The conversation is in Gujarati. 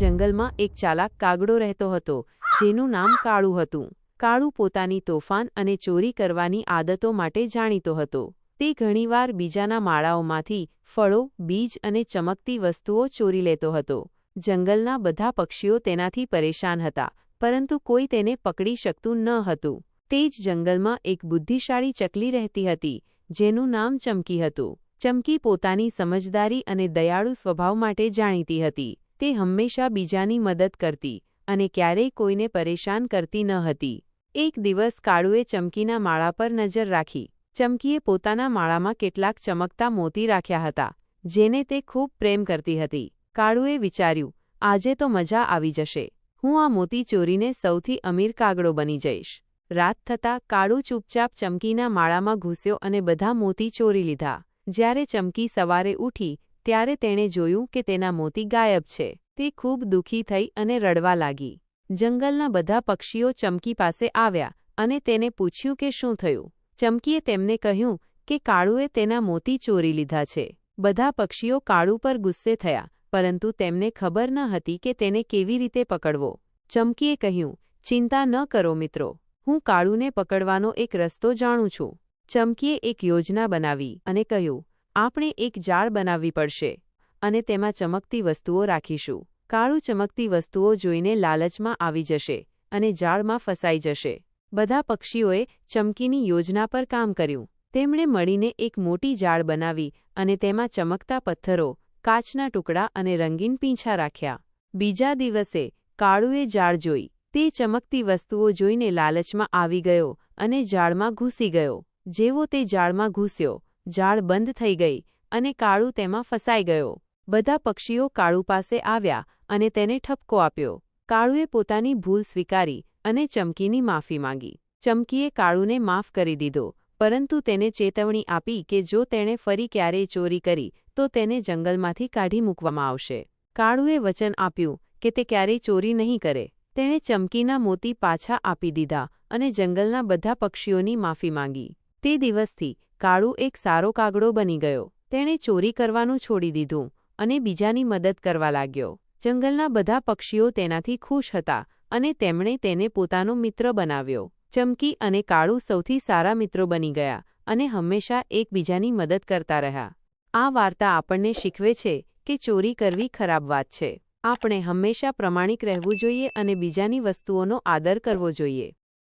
જંગલમાં એક ચાલાક કાગડો રહેતો હતો, જેનું નામ કાળુ હતું. કાળુ પોતાની તોફાન અને ચોરી કરવાની આદતો માટે જાણીતો હતો. તે ઘણીવાર બીજાના માળાઓમાંથી ફળો, બીજ અને ચમકતી વસ્તુઓ ચોરી લેતો હતો. જંગલના બધા પક્ષીઓ તેનાથી પરેશાન હતા, પરંતુ કોઈ તેને પકડી શકતું ન હતું. તે જ જંગલમાં એક બુદ્ધિશાળી ચકલી રહેતી હતી, જેનું નામ ચમકી હતું. ચમકી પોતાની સમજદારી અને દયાળુ સ્વભાવ માટે જાણીતી હતી. તે હંમેશા બીજાની મદદ કરતી અને ક્યારેય કોઈને પરેશાન કરતી ન હતી. એક દિવસ કાળુએ ચમકીના માળા પર નજર રાખી. ચમકીએ પોતાના માળામાં કેટલાક ચમકતા મોતી રાખ્યા હતા, જેને તે ખૂબ પ્રેમ કરતી હતી. કાળુએ વિચાર્યું, આજે તો મજા આવી જશે. હું આ મોતી ચોરીને સૌથી અમીર કાગડો બની જઈશ. રાત થતાં કાળુ ચૂપચાપ ચમકીના માળામાં ઘૂસ્યો અને બધા મોતી ચોરી લીધા. જ્યારે ચમકી સવારે ઉઠી ત્યારે તેણે જોયું કે તેના મોતી ગાયબ છે. તે ખૂબ દુઃખી થઈ અને રડવા લાગી. જંગલના બધા પક્ષીઓ ચમકી પાસે આવ્યા અને તેને પૂછ્યું કે શું થયું? ચમકીએ તેમને કહ્યું કે કાળુએ તેના મોતી ચોરી લીધા છે. બધા પક્ષીઓ કાળુ પર ગુસ્સે થયા, પરંતુ તેમને ખબર ન હતી કે તેને કેવી રીતે પકડવો. ચમકીએ કહ્યું, ચિંતા ન કરો મિત્રો. હું કાળુને પકડવાનો એક રસ્તો જાણું છું. ચમકીએ એક યોજના બનાવી અને કહ્યું આપણે એક જાળ બનાવવી પડશે અને તેમાં ચમકતી વસ્તુઓ રાખીશું. કાળું ચમકતી વસ્તુઓ જોઈને લાલચમાં આવી જશે અને જાળમાં ફસાઈ જશે. બધા પક્ષીઓએ ચમકીની યોજના પર કામ કર્યું. તેમણે મળીને એક મોટી જાળ બનાવી અને તેમાં ચમકતા પથ્થરો, કાચના ટુકડા અને રંગીન પીંછા રાખ્યા. બીજા દિવસે કાળુએ જાળ જોઈ. તે ચમકતી વસ્તુઓ જોઈને લાલચમાં આવી ગયો અને જાળમાં ઘૂસી ગયો. જેવો તે જાળમાં ઘૂસ્યો જાળ બંધ થઈ ગઈ અને કાળુ તેમાં ફસાઈ ગયો. બધા પક્ષીઓ કાળુ પાસે આવ્યા અને તેને ઠપકો આપ્યો. કાળુએ પોતાની ભૂલ સ્વીકારી અને ચમકીની માફી માંગી. ચમકીએ કાળુને માફ કરી દીધો, પરંતુ તેને ચેતવણી આપી કે જો તેણે ફરી ક્યારેય ચોરી કરી, તો તેને જંગલમાંથી કાઢી મૂકવામાં આવશે. કાળુએ વચન આપ્યું કે તે ક્યારેય ચોરી નહીં કરે. તેણે ચમકીના મોતી પાછા આપી દીધા અને જંગલના બધા પક્ષીઓની માફી માંગી. તે દિવસથી કાળુ એક સારો કાગડો બની ગયો. તેણે ચોરી કરવાનું છોડી દીધું અને બીજાની મદદ કરવા લાગ્યો. જંગલના બધા પક્ષીઓ તેનાથી ખુશ હતા અને તેમણે તેને પોતાનો મિત્ર બનાવ્યો. ચમકી અને કાળુ સૌથી સારા મિત્રો બની ગયા અને હંમેશા એકબીજાની મદદ કરતા રહ્યા. આ વાર્તા આપણને શીખવે છે કે ચોરી કરવી ખરાબ વાત છે. આપણે હંમેશા પ્રમાણિક રહેવું જોઈએ અને બીજાની વસ્તુઓનો આદર કરવો જોઈએ.